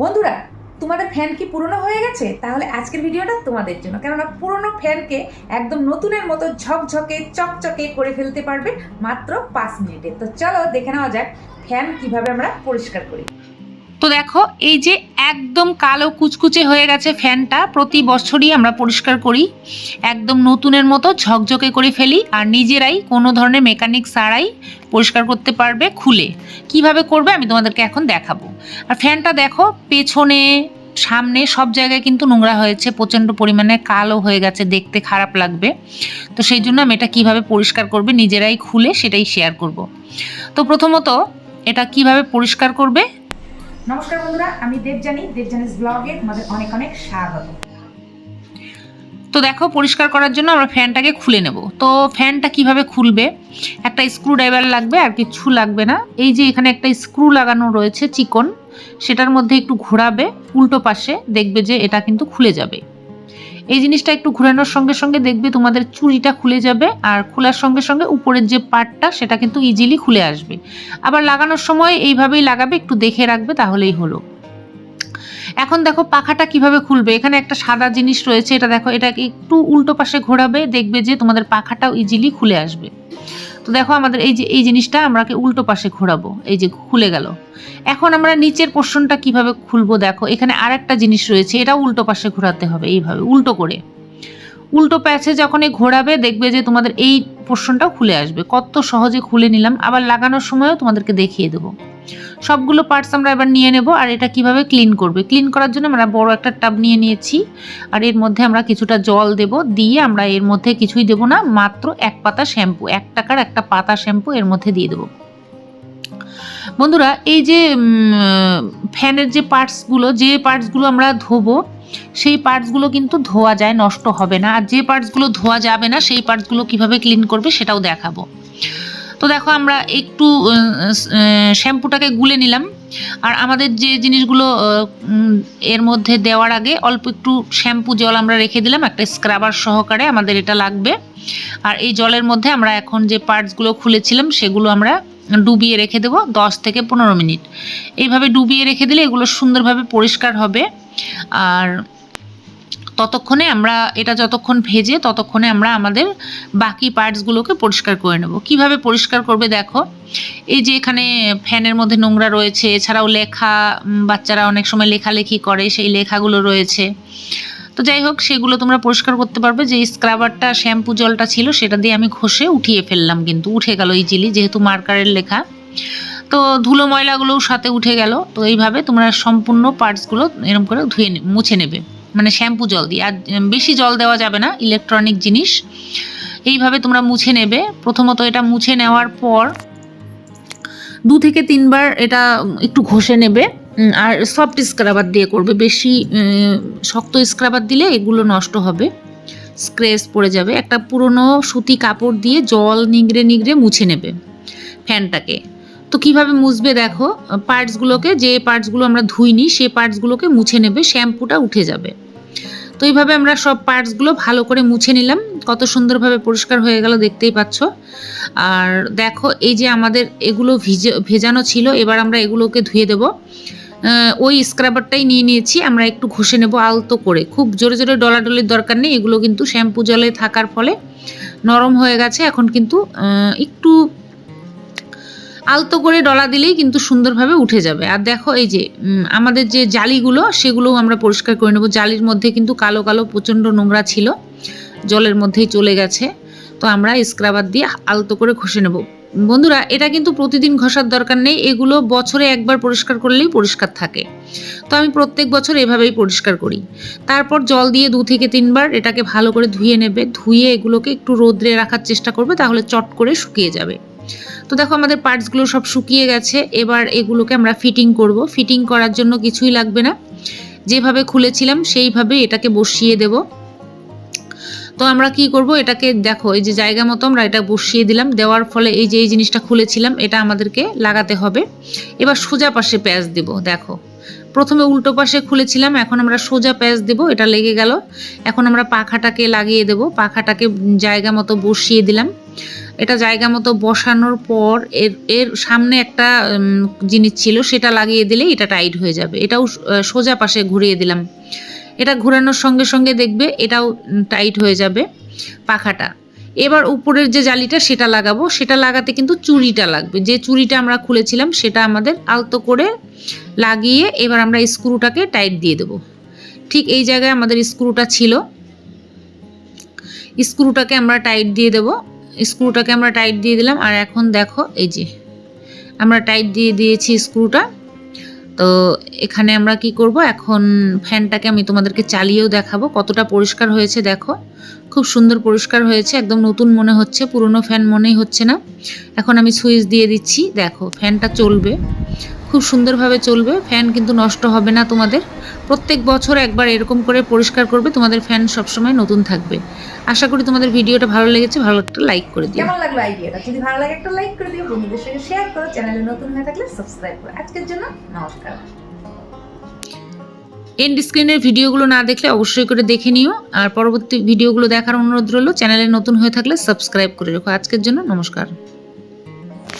বন্ধুরা, তোমাদের ফ্যান কি পুরনো হয়ে গেছে? তাহলে আজকের ভিডিওটা তোমাদের জন্য। কেননা পুরনো ফ্যানকে একদম নতুনের মতো ঝকঝকে, চকচকে করে ফেলতে পারবে মাত্র পাঁচ মিনিটে। তো চলো দেখে নেওয়া যাক ফ্যান কীভাবে আমরা পরিষ্কার করি। তো দেখো, এই যে একদম কালো কুচকুচে হয়ে গেছে ফ্যানটা, প্রতি বছরই আমরা পরিষ্কার করি। একদম নতুনের মতো ঝকঝকে করে ফেলি আর নিজেরাই কোনো ধরনের মেকানিক ছাড়াই পরিষ্কার করতে পারবে খুলে। কীভাবে করবে আমি তোমাদেরকে এখন দেখাবো। আর ফ্যানটা দেখো, পেছনে, সামনে সব জায়গায় কিন্তু নোংরা হয়েছে, প্রচণ্ড পরিমাণে কালো হয়ে গেছে, দেখতে খারাপ লাগবে। তো সেই জন্য আমি এটা কীভাবে পরিষ্কার করবে, নিজেরাই খুলে সেটাই শেয়ার করব। তো প্রথমত এটা কীভাবে পরিষ্কার করবে নমস্কার বন্ধুরা, আমি দেবজানি দেবজানিস ব্লগে তোমাদের অনেক অনেক স্বাগত। তো দেখো, পরিষ্কার করার জন্য আমরা ফ্যানটাকে খুলে নেব। তো ফ্যানটা কীভাবে খুলবে? একটা স্ক্রু ড্রাইভার লাগবে, আর কিছু লাগবে না। এই যে এখানে একটা স্ক্রু লাগানো রয়েছে, চিকন, সেটার মধ্যে একটু ঘোরাবে, উল্টো পাশে দেখবে যে এটা কিন্তু খুলে যাবে। এই জিনিসটা একটু ঘোরানোর সঙ্গে সঙ্গে দেখবে তোমাদের চুরিটা খুলে যাবে আর খোলার সঙ্গে সঙ্গে উপরের যে পার্টটা সেটা কিন্তু ইজিলি খুলে আসবে। আবার লাগানোর সময় এইভাবেই লাগাবে, একটু দেখে রাখবে, তাহলেই হলো। এখন দেখো পাখাটা কীভাবে খুলবে? এখানে একটা সাদা জিনিস রয়েছে, এটা দেখো এটাকে একটু উল্টো পাশে ঘোরাবে, দেখবে যে তোমাদের পাখাটাও ইজিলি খুলে আসবে। তো দেখো আমাদের এই যে, এই জিনিসটা আমরাকে উল্টো পাশে ঘোরাবো, এই যে খুলে গেল। এখন আমরা নিচের পোর্শনটা কীভাবে খুলবো দেখো, এখানে আরেকটা জিনিস রয়েছে, এটা উল্টো পাশে ঘোরাতে হবে এইভাবে, উল্টো করে। উল্টো প্যাচে যখন এই ঘোরাবে, দেখবে যে তোমাদের এই পোর্শনটাও খুলে আসবে। কত সহজে খুলে নিলাম, আবার লাগানোর সময়ও তোমাদেরকে দেখিয়ে দেবো। সবগুলো পার্টস আমরা এবার নিয়ে নেব আর এটা কীভাবে ক্লিন করবে। ক্লিন করার জন্য আমরা বড় একটা টাব নিয়ে নিয়েছি আর এর মধ্যে আমরা কিছুটা জল দেব। দিয়ে আমরা এর মধ্যে কিছুই দেব না, মাত্র এক পাতা শ্যাম্পু এক টাকার একটা পাতা শ্যাম্পু এর মধ্যে দিয়ে দেবো। বন্ধুরা, এই যে ফ্যানের যে পার্টসগুলো যে পার্টসগুলো আমরা ধোবো, সেই পার্টসগুলো কিন্তু ধোয়া যায়, নষ্ট হবে না। আর যে পার্টসগুলো ধোয়া যাবে না, সেই পার্টসগুলো কীভাবে ক্লিন করবে সেটাও দেখাবো। তো দেখো আমরা একটু শ্যাম্পুটাকে গুলে নিলাম। আর আমাদের যে জিনিসগুলো এর মধ্যে দেওয়ার আগে অল্প একটু শ্যাম্পু জল আমরা রেখে দিলাম, একটা স্ক্রাবার সহকারে আমাদের এটা লাগবে। আর এই জলের মধ্যে আমরা এখন যে পার্টসগুলো খুলেছিলাম, সেগুলো আমরা ডুবিয়ে রেখে দেবো দশ থেকে পনেরো মিনিট। এইভাবে ডুবিয়ে রেখে দিলে এগুলো সুন্দরভাবে পরিষ্কার হবে। আর ততক্ষণে আমরা, এটা যতক্ষণ ভেজে ততক্ষণে আমরা আমাদের বাকি পার্টসগুলোকে পরিষ্কার করে নেব। কীভাবে পরিষ্কার করবে দেখো, এই যে এখানে ফ্যানের মধ্যে নোংরা রয়েছে, এছাড়াও লেখা বাচ্চারা অনেক সময় লেখালেখি করে, সেই লেখাগুলো রয়েছে। তো যাই হোক, সেগুলো তোমরা পরিষ্কার করতে পারবে। যে স্ক্রাবারটা শ্যাম্পু জলটা ছিল, সেটা দিয়ে আমি ঘষে উঠিয়ে ফেললাম কিন্তু, উঠে গেল এই ইজিলি যেহেতু মার্কারের লেখা। তো ধুলো ময়লাগুলোও সাথে উঠে গেল। তো এইভাবে তোমরা সম্পূর্ণ পার্টসগুলো এরকম করে ধুয়ে মুছে নেবে। মানে শ্যাম্পু জল দিয়ে। আর বেশি জল দেওয়া যাবে না ইলেকট্রনিক জিনিস। এইভাবে তোমরা মুছে নেবে। প্রথমত এটা মুছে নেওয়ার পর দু থেকে তিনবার এটা একটু ঘষে নেবে। আর সফট স্ক্রাবার দিয়ে করবে। বেশি শক্ত স্ক্রাবার দিলে এগুলো নষ্ট হবে। স্ক্রেচ পড়ে যাবে। একটা পুরনো সুতি কাপড় দিয়ে জল নিংড়ে নিংড়ে মুছে নেবে ফ্যানটাকে। তো কীভাবে মুছবে দেখো? পার্টসগুলোকে যে পার্টসগুলো আমরা ধুইনি সেই পার্টসগুলোকে মুছে নেবে, শ্যাম্পুটা উঠে যাবে। তো এইভাবে আমরা সব পার্টসগুলো ভালো করে মুছে নিলাম। কত সুন্দরভাবে পরিষ্কার হয়ে গেল, দেখতেই পাচ্ছ। আর দেখো, এই যে আমাদের এগুলো ভিজে, ভেজানো ছিল, এবার আমরা এগুলোকে ধুয়ে দেবো। ওই স্ক্রাবারটাই নিয়ে নিয়েছি, আমরা একটু ঘষে নেব আলতো করে। খুব জোরে জোরে ডলাডলির দরকার নেই, এগুলো কিন্তু শ্যাম্পু জলে থাকার ফলে নরম হয়ে গেছে। এখন কিন্তু একটু আলতো করে ডলা দিলেই কিন্তু সুন্দরভাবে উঠে যাবে। আর দেখো এই যে আমাদের যে জালিগুলো, সেগুলোও আমরা পরিষ্কার করে নেব। জালির মধ্যে কিন্তু কালো কালো প্রচণ্ড নোংরা ছিল, জলের মধ্যেই চলে গেছে। তো আমরা স্ক্রাবার দিয়ে আলতো করে ঘষে নেব। বন্ধুরা, এটা কিন্তু প্রতিদিন ঘষার দরকার নেই। এগুলো বছরে একবার পরিষ্কার করলেই পরিষ্কার থাকে। তো আমি প্রত্যেক বছর এভাবেই পরিষ্কার করি। তারপর জল দিয়ে দু থেকে তিনবার এটাকে ভালো করে ধুয়ে নেবে। ধুয়ে এগুলোকে একটু রোদ্রে রাখার চেষ্টা করবে, তাহলে চট করে শুকিয়ে যাবে। তো দেখো আমাদের পার্টসগুলো সব শুকিয়ে গেছে, এবার এগুলোকে আমরা ফিটিং করব। ফিটিং করার জন্য কিছুই লাগবে না। যেভাবে খুলেছিলাম সেইভাবে এটাকে বসিয়ে দেব। তো আমরা কি করব, এটাকে দেখো, এই যে জায়গা মতো আমরা এটা বসিয়ে দিলাম। দেওয়ার ফলে এই যে এই জিনিসটা খুলেছিলাম, এটা আমাদেরকে লাগাতে হবে। এবার সোজা পাশে প্যাচ দেব, দেখো। প্রথমে উল্টো পাশে খুলেছিলাম, এখন আমরা সোজা প্যাচ দেব, এটা লেগে গেল। এখন আমরা পাখাটাকে লাগিয়ে দেব, পাখাটাকে জায়গা মতো বসিয়ে দিলাম। এটা জায়গা মতো বসানোর পর এর এর সামনে একটা জিনিস ছিল, সেটা লাগিয়ে দিলেই এটা টাইট হয়ে যাবে। এটাও সোজা পাশে ঘুরিয়ে দিলাম। এটা ঘোরানোর সঙ্গে সঙ্গে দেখবে এটাও টাইট হয়ে যাবে পাখাটা। এবার উপরের যে জালিটা, সেটা লাগাবো। সেটা লাগাতে কিন্তু চুড়িটা লাগবে। যে চুড়িটা আমরা খুলেছিলাম, সেটা আমাদের আলতো করে লাগিয়ে এবার আমরা স্ক্রুটাকে টাইট দিয়ে দেবো। ঠিক এই জায়গায় আমাদের স্ক্রুটা ছিল। স্ক্রুটাকে আমরা টাইট দিয়ে দেবো। স্ক্রুটাকে আমরা টাইট দিয়ে দিলাম, আর এখন দেখো এই যে, আমরা টাইট দিয়ে দিয়েছি স্ক্রুটা। তো এখানে আমরা কি করব, এখন ফ্যানটাকে আমি তোমাদেরকে চালিয়েও দেখাবো, কতটা পরিষ্কার হয়েছে দেখো। খুব সুন্দর পরিষ্কার হয়েছে, একদম নতুন মনে হচ্ছে, পুরনো ফ্যান মনেই হচ্ছে না। এখন আমি সুইচ দিয়ে দিচ্ছি, দেখো ফ্যানটা চলবে। খুব সুন্দরভাবে চলবে। ফ্যান কিন্তু নষ্ট হবে না তোমাদের। প্রত্যেক বছর একবার এরকম করে পরিষ্কার করবে তোমাদের ফ্যান সবসময় নতুন থাকবে। আশা করি তোমাদের ভিডিওটা ভালো লেগেছে ভালো একটা লাইক করে দিও। কেমন লাগল আইডিয়াটা যদি ভালো লাগে একটা লাইক করে দিও বন্ধুদের সঙ্গে শেয়ার করো চ্যানেলে নতুন হয়ে থাকলে সাবস্ক্রাইব করো। আজকের জন্য নমস্কার। এন্ড স্ক্রিনের ভিডিওগুলো না দেখলে অবশ্যই করে দেখে নিও। আর পরবর্তী ভিডিওগুলো দেখার অনুরোধ রইল চ্যানেলে নতুন হয়ে থাকলে সাবস্ক্রাইব করে রেখো। আজকের জন্য নমস্কার।